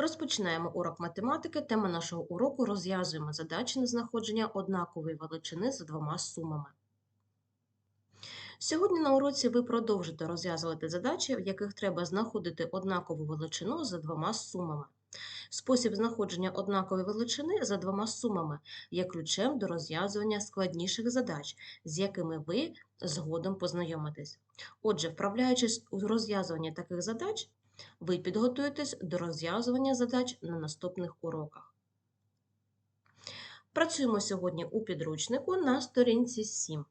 Розпочинаємо урок математики. Тема нашого уроку розв'язуємо задачі на знаходження однакової величини за двома сумами. Сьогодні на уроці ви продовжите розв'язувати задачі, в яких треба знаходити однакову величину за двома сумами. Спосіб знаходження однакової величини за двома сумами є ключем до розв'язування складніших задач, з якими ви згодом познайомитесь. Отже, вправляючись у розв'язуванні таких задач, ви підготуєтесь до розв'язування задач на наступних уроках. Працюємо сьогодні у підручнику на сторінці 7.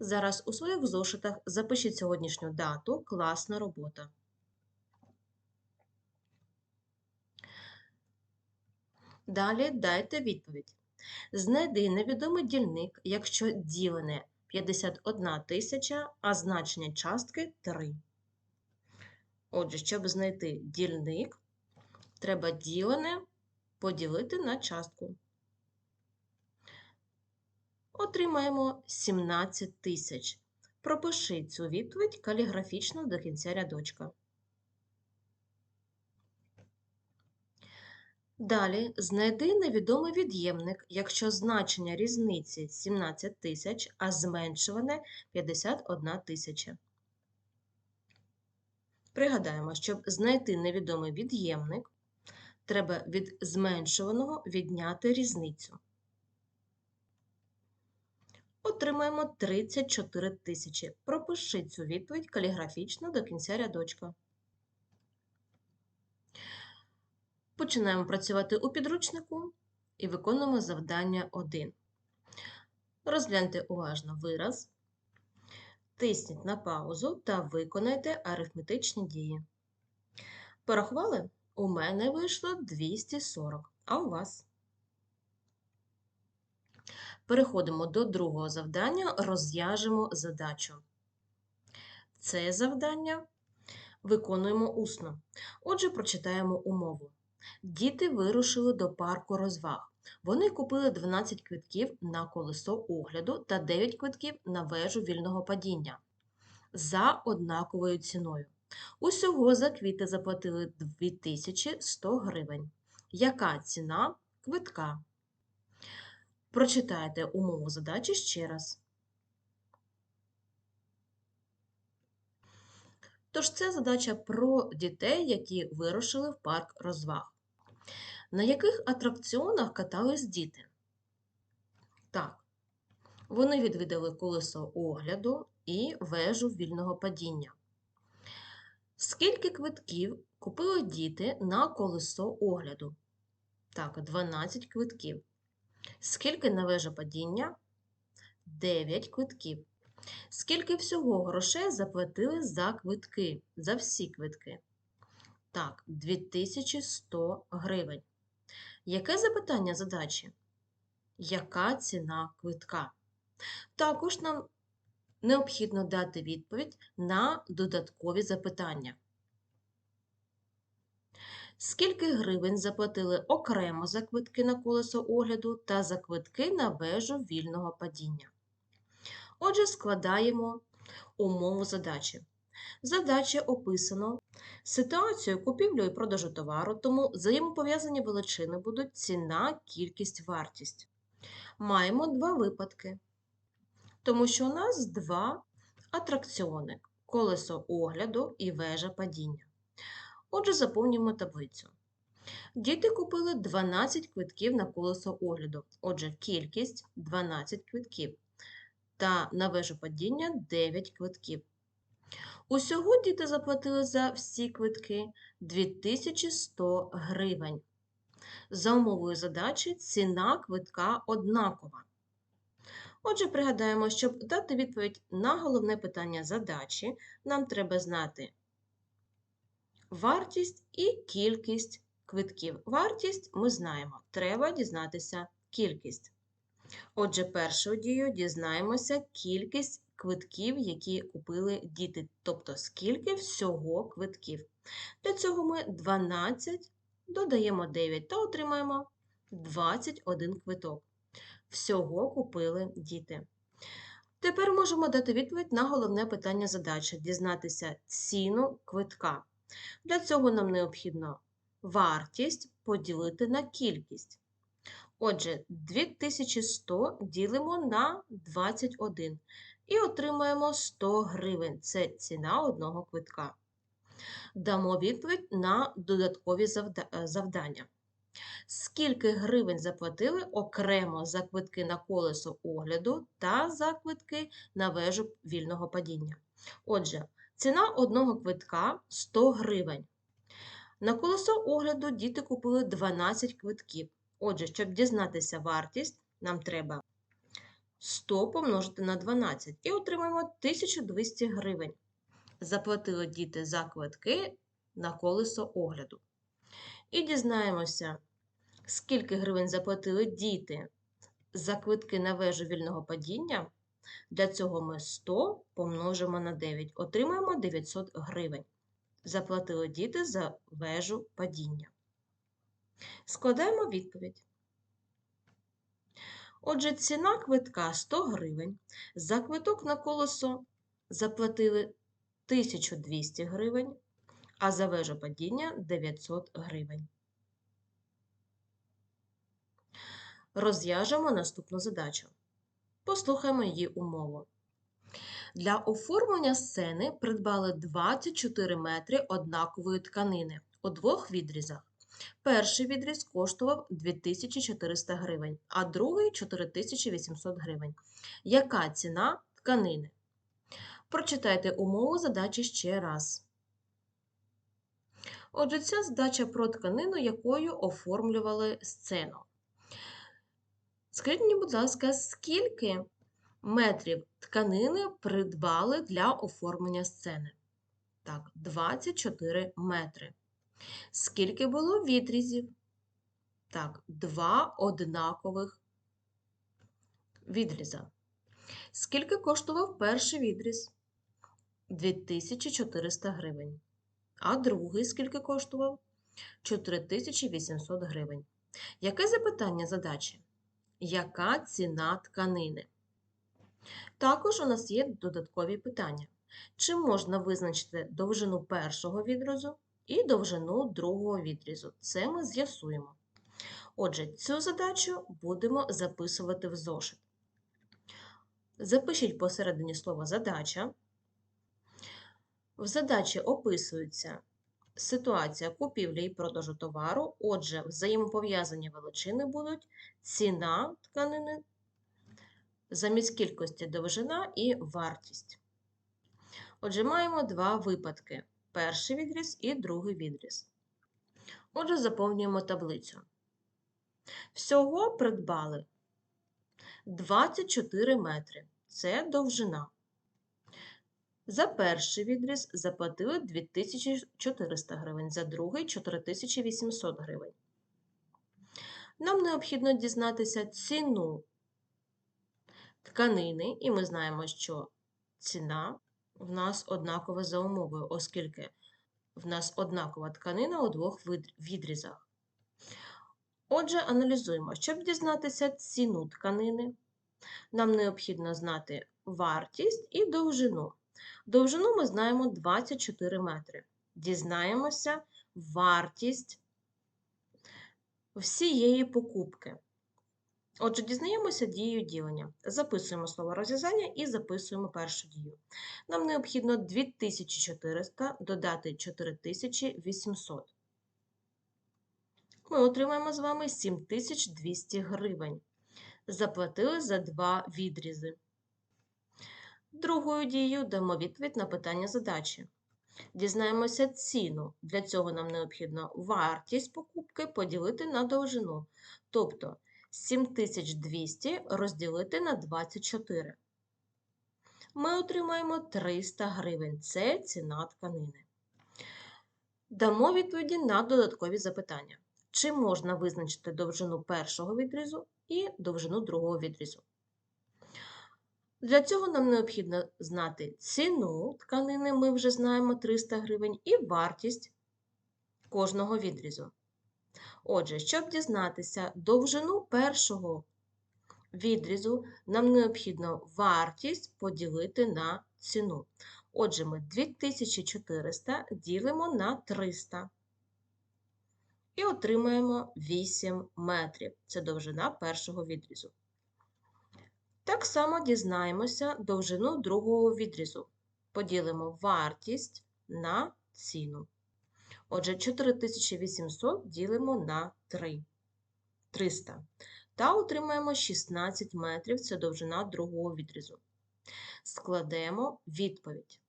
Зараз у своїх зошитах запишіть сьогоднішню дату класна робота. Далі дайте відповідь. Знайди невідомий дільник, якщо ділене 51 тисяча, а значення частки 3. Отже, щоб знайти дільник, треба ділене поділити на частку. Отримаємо 17 тисяч. Пропиши цю відповідь каліграфічно до кінця рядочка. Далі знайди невідомий від'ємник, якщо значення різниці 17 тисяч, а зменшуване 51 тисяча. Пригадаємо, щоб знайти невідомий від'ємник, треба від зменшуваного відняти різницю. Отримаємо 34 тисячі. Пропиши цю відповідь каліграфічно до кінця рядочка. Починаємо працювати у підручнику і виконуємо завдання 1. Розгляньте уважно вираз. Тисніть на паузу та виконайте арифметичні дії. Порахували? У мене вийшло 240, а у вас? Переходимо до другого завдання, розв'яжемо задачу. Це завдання виконуємо усно. Отже, прочитаємо умову. Діти вирушили до парку розваг. Вони купили 12 квитків на колесо огляду та 9 квитків на вежу вільного падіння за однаковою ціною. Усього за квіти заплатили 2100 гривень. Яка ціна квитка? Прочитайте умову задачі ще раз. Тож це задача про дітей, які вирушили в парк розваг. На яких атракціонах катались діти? Так, вони відвідали колесо огляду і вежу вільного падіння. Скільки квитків купили діти на колесо огляду? Так, 12 квитків. Скільки на вежу падіння? 9 квитків. Скільки всього грошей заплатили за квитки, за всі квитки? Так, 2100 гривень. Яке запитання задачі? Яка ціна квитка? Також нам необхідно дати відповідь на додаткові запитання. Скільки гривень заплатили окремо за квитки на колесо огляду та за квитки на вежу вільного падіння? Отже, складаємо умову задачі. Задачі описано ситуацію купівлю і продажу товару, тому взаємопов'язані величини будуть ціна, кількість, вартість. Маємо два випадки, тому що у нас два атракціони колесо огляду і вежа падіння. Отже, заповнюємо таблицю. Діти купили 12 квитків на колесо огляду. Отже, кількість 12 квитків. Та на вежу падіння 9 квитків. Усього діти заплатили за всі квитки 2100 гривень. За умовою задачі ціна квитка однакова. Отже, пригадаємо, щоб дати відповідь на головне питання задачі, нам треба знати вартість і кількість квитків. Вартість ми знаємо, треба дізнатися кількість. Отже, першою дією дізнаємося кількість квитків, які купили діти, тобто скільки всього квитків. Для цього ми 12 додаємо 9 та отримаємо 21 квиток. Всього купили діти. Тепер можемо дати відповідь на головне питання задачі дізнатися ціну квитка. Для цього нам необхідно вартість поділити на кількість. Отже, 2100 ділимо на 21 і отримаємо 100 гривень. Це ціна одного квитка. Дамо відповідь на додаткові е, завдання. Скільки гривень заплатили окремо за квитки на колесо огляду та за квитки на вежу вільного падіння? Отже, ціна одного квитка 100 гривень. На колесо огляду діти купили 12 квитків. Отже, щоб дізнатися вартість, нам треба 100 помножити на 12 і отримаємо 1200 гривень. Заплатили діти за квитки на колесо огляду. І дізнаємося, скільки гривень заплатили діти за квитки на вежу вільного падіння. Для цього ми 100 помножимо на 9, отримаємо 900 гривень. Заплатили діти за вежу падіння. Складаємо відповідь. Отже, ціна квитка 100 гривень. За квиток на колесо заплатили 1200 гривень, а за вежу падіння 900 гривень. Розв'яжемо наступну задачу. Послухаємо її умову. Для оформлення сцени придбали 24 метри однакової тканини у двох відрізах. Перший відріз коштував 2400 гривень, а другий 4800 гривень. Яка ціна тканини? Прочитайте умову задачі ще раз. Отже, ця задача про тканину, якою оформлювали сцену. Скажіть мені, будь ласка, скільки метрів тканини придбали для оформлення сцени? Так, 24 метри. Скільки було відрізів? Так, два однакових відріза. Скільки коштував перший відріз? 2400 гривень. А другий скільки коштував? 4800 гривень. Яке запитання задачі? Яка ціна тканини? Також у нас є додаткові питання. Чи можна визначити довжину першого відрізу і довжину другого відрізу? Це ми з'ясуємо. Отже, цю задачу будемо записувати в зошит. Запишіть посередині слова задача. В задачі описується ситуація купівлі і продажу товару. Отже, взаємопов'язані величини будуть ціна тканини, замість кількості довжина і вартість. Отже, маємо два випадки: перший відріз і другий відріз. Отже, заповнюємо таблицю. Всього придбали 24 метри. Це довжина. За перший відріз заплатили 2400 гривень, за другий 4800 гривень. Нам необхідно дізнатися ціну тканини, і ми знаємо, що ціна в нас однакова за умовою, оскільки в нас однакова тканина у двох відрізах. Отже, аналізуємо, щоб дізнатися ціну тканини, нам необхідно знати вартість і довжину. Довжину ми знаємо 24 метри. Дізнаємося вартість всієї покупки. Отже, дізнаємося дією ділення. Записуємо слово розв'язання і записуємо першу дію. Нам необхідно 2400 додати 4800. Ми отримаємо з вами 7200 гривень. Заплатили за два відрізи. Другою дією дамо відповідь на питання задачі. Дізнаємося ціну. Для цього нам необхідно вартість покупки поділити на довжину. Тобто 7200 розділити на 24. Ми отримаємо 300 гривень. Це ціна тканини. Дамо відповіді на додаткові запитання. Чи можна визначити довжину першого відрізу і довжину другого відрізу? Для цього нам необхідно знати ціну тканини, ми вже знаємо 300 гривень, і вартість кожного відрізу. Отже, щоб дізнатися довжину першого відрізу, нам необхідно вартість поділити на ціну. Отже, ми 2400 ділимо на 300. і отримаємо 8 метрів. Це довжина першого відрізу. Так само дізнаємося довжину другого відрізу. Поділимо вартість на ціну. Отже, 4800 ділимо на 3. 300. Та отримаємо 16 метрів це довжина другого відрізу. Складемо відповідь.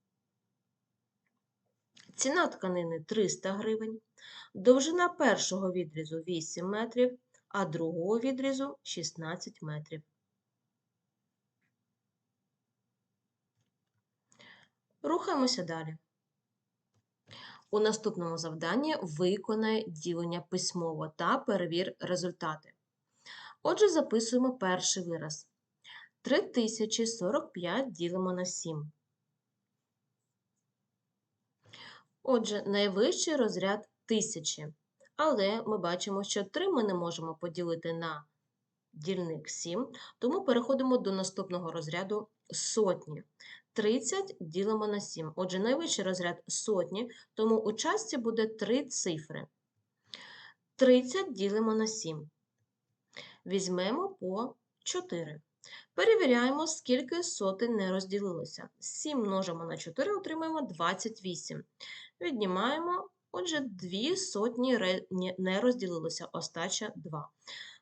Ціна тканини 300 гривень, довжина першого відрізу 8 метрів, а другого відрізу 16 метрів. Рухаємося далі. У наступному завданні виконай ділення письмово та перевір результати. Отже, записуємо перший вираз. 3045 ділимо на 7. Отже, найвищий розряд тисячі. Але ми бачимо, що 3 ми не можемо поділити на дільник 7, тому переходимо до наступного розряду сотні. 30 ділимо на 7. Отже, найвищий розряд сотні, тому у частці буде 3 цифри. 30 ділимо на 7. Візьмемо по 4. Перевіряємо, скільки сотень не розділилося. 7 множимо на 4, отримаємо 28. Віднімаємо, отже, 2 сотні не розділилося, остача 2.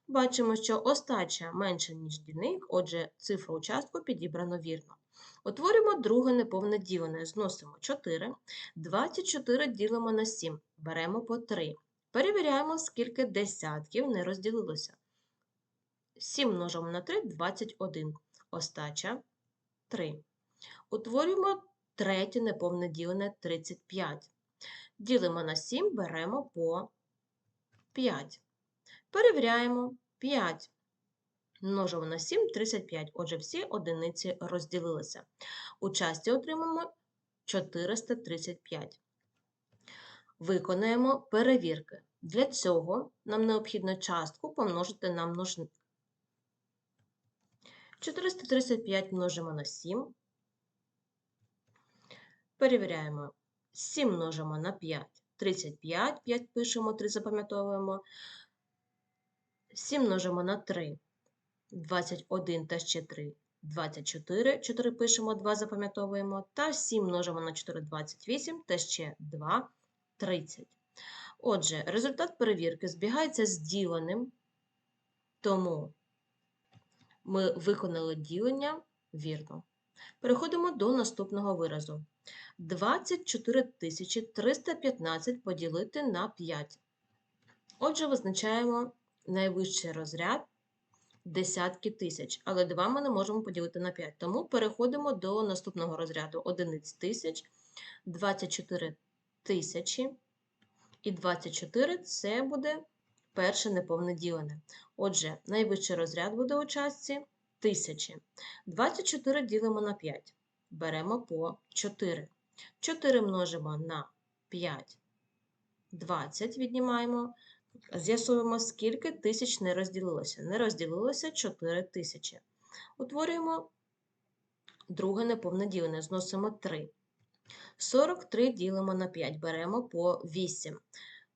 Бачимо, що остача менша, ніж дільник, отже, цифру участку підібрано вірно. Утворюємо друге неповне ділене. Зносимо 4. 24 ділимо на 7. Беремо по 3. Перевіряємо, скільки десятків не розділилося. 7 множимо на 3 21. Остача 3. Утворюємо третє неповне ділене 35. Ділимо на 7, беремо по 5. Перевіряємо 5. Множимо на 7 35. Отже, всі одиниці розділилися. У часті отримаємо 435. Виконаємо перевірки. Для цього нам необхідно частку помножити на множник. 435 множимо на 7. Перевіряємо. 7 множимо на 5. 35, 5 пишемо, 3 запам'ятовуємо. 7 множимо на 3. 21 та ще 3 24. 4 пишемо, 2 запам'ятовуємо. Та 7 множимо на 4 28 та ще 2 30. Отже, результат перевірки збігається з діленим, тому ми виконали ділення вірно. Переходимо до наступного виразу. 24 315 поділити на 5. Отже, визначаємо найвищий розряд десятки тисяч, але 2 ми не можемо поділити на 5. Тому переходимо до наступного розряду одиниць тисяч, 24 тисячі. І 24 це буде перше неповне ділене. Отже, найвищий розряд буде у частці тисячі. 24 ділимо на 5. Беремо по 4. 4 множимо на 5, 20 віднімаємо. З'ясуємо, скільки тисяч не розділилося. Не розділилося 4 тисячі. Утворюємо друге неповне ділене, зносимо 3. 43 ділимо на 5, беремо по 8.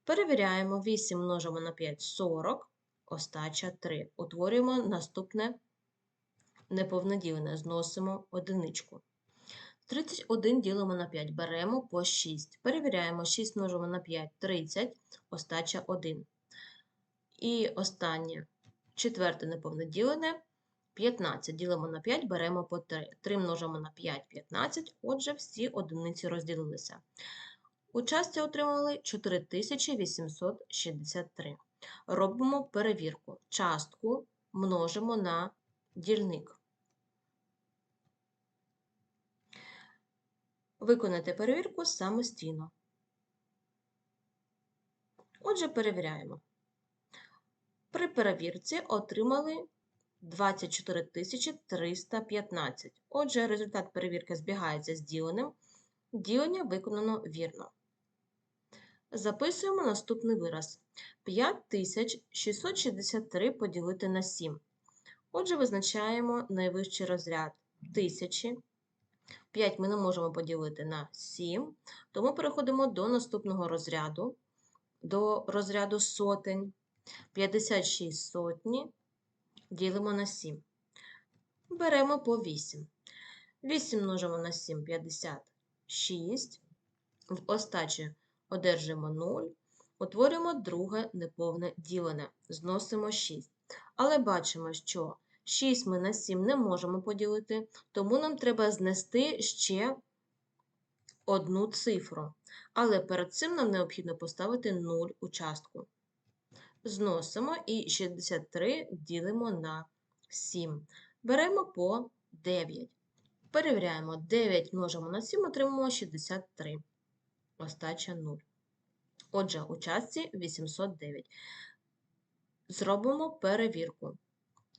Перевіряємо, 8 множимо на 5 40, остача 3. Утворюємо наступне неповне ділене, зносимо одиничку. 31 ділимо на 5, беремо по 6. Перевіряємо, 6 множимо на 5, 30, остача 1. І останнє четверте неповне ділене 15 ділимо на 5, беремо по 3. 3 множимо на 5, 15, отже, всі одиниці розділилися. У часті отримали 4863. Робимо перевірку. Частку множимо на дільник. Виконати перевірку самостійно. Отже, перевіряємо. При перевірці отримали 24 315. Отже, результат перевірки збігається з діленим. Ділення виконано вірно. Записуємо наступний вираз. 5663 поділити на 7. Отже, визначаємо найвищий розряд тисячі. 5 ми не можемо поділити на 7, тому переходимо до наступного розряду. до розряду сотень. 56 сотні ділимо на 7. Беремо по 8. 8 множимо на 7 56. В остачі одержимо 0. Утворюємо друге неповне ділене. Зносимо 6. Але бачимо, що 6 ми на 7 не можемо поділити, тому нам треба знести ще одну цифру. Але перед цим нам необхідно поставити 0 у частку. Зносимо і 63 ділимо на 7. Беремо по 9. Перевіряємо 9 множимо на 7, отримаємо 63. Остача 0. Отже, у частці 809. Зробимо перевірку.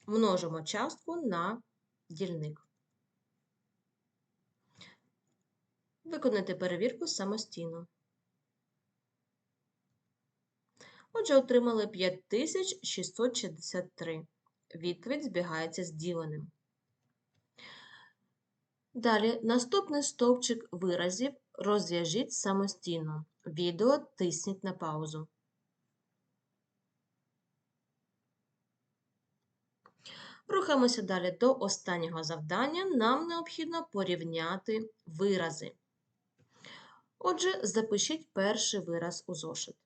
Множимо частку на дільник. Виконайте перевірку самостійно. Отже, отримали 5663. Відповідь збігається з діленим. Далі наступний стовпчик виразів розв'яжіть самостійно. Відео тисніть на паузу. Рухаємося далі до останнього завдання. Нам необхідно порівняти вирази. Отже, запишіть перший вираз у зошит.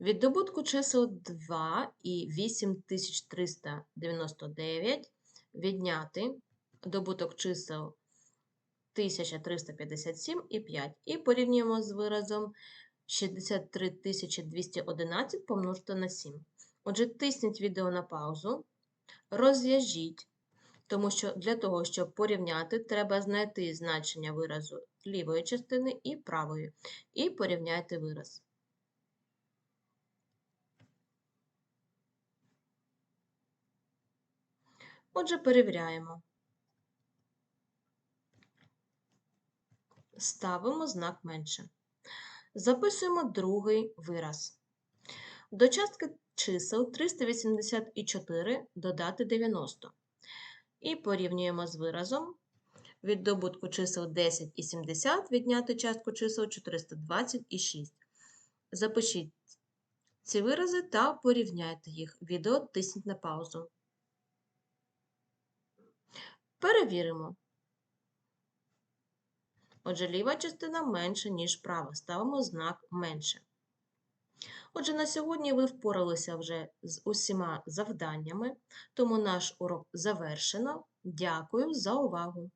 Від добутку чисел 2 і 8399 відняти добуток чисел 1357 і 5. І порівнюємо з виразом 63211 помножити на 7. Отже, тисніть відео на паузу, розв'яжіть, тому що для того, щоб порівняти, треба знайти значення виразу лівої частини і правої. І порівняйте вираз. Отже, перевіряємо. Ставимо знак менше. Записуємо другий вираз. До частки чисел 384 додати 90. І порівнюємо з виразом. Від добутку чисел 10 і 70 відняти частку чисел 420 і 6. Запишіть ці вирази та порівняйте їх. Відео тисніть на паузу. Перевіримо. Отже, ліва частина менше, ніж права. Ставимо знак менше. Отже, на сьогодні ви впоралися вже з усіма завданнями, тому наш урок завершено. Дякую за увагу!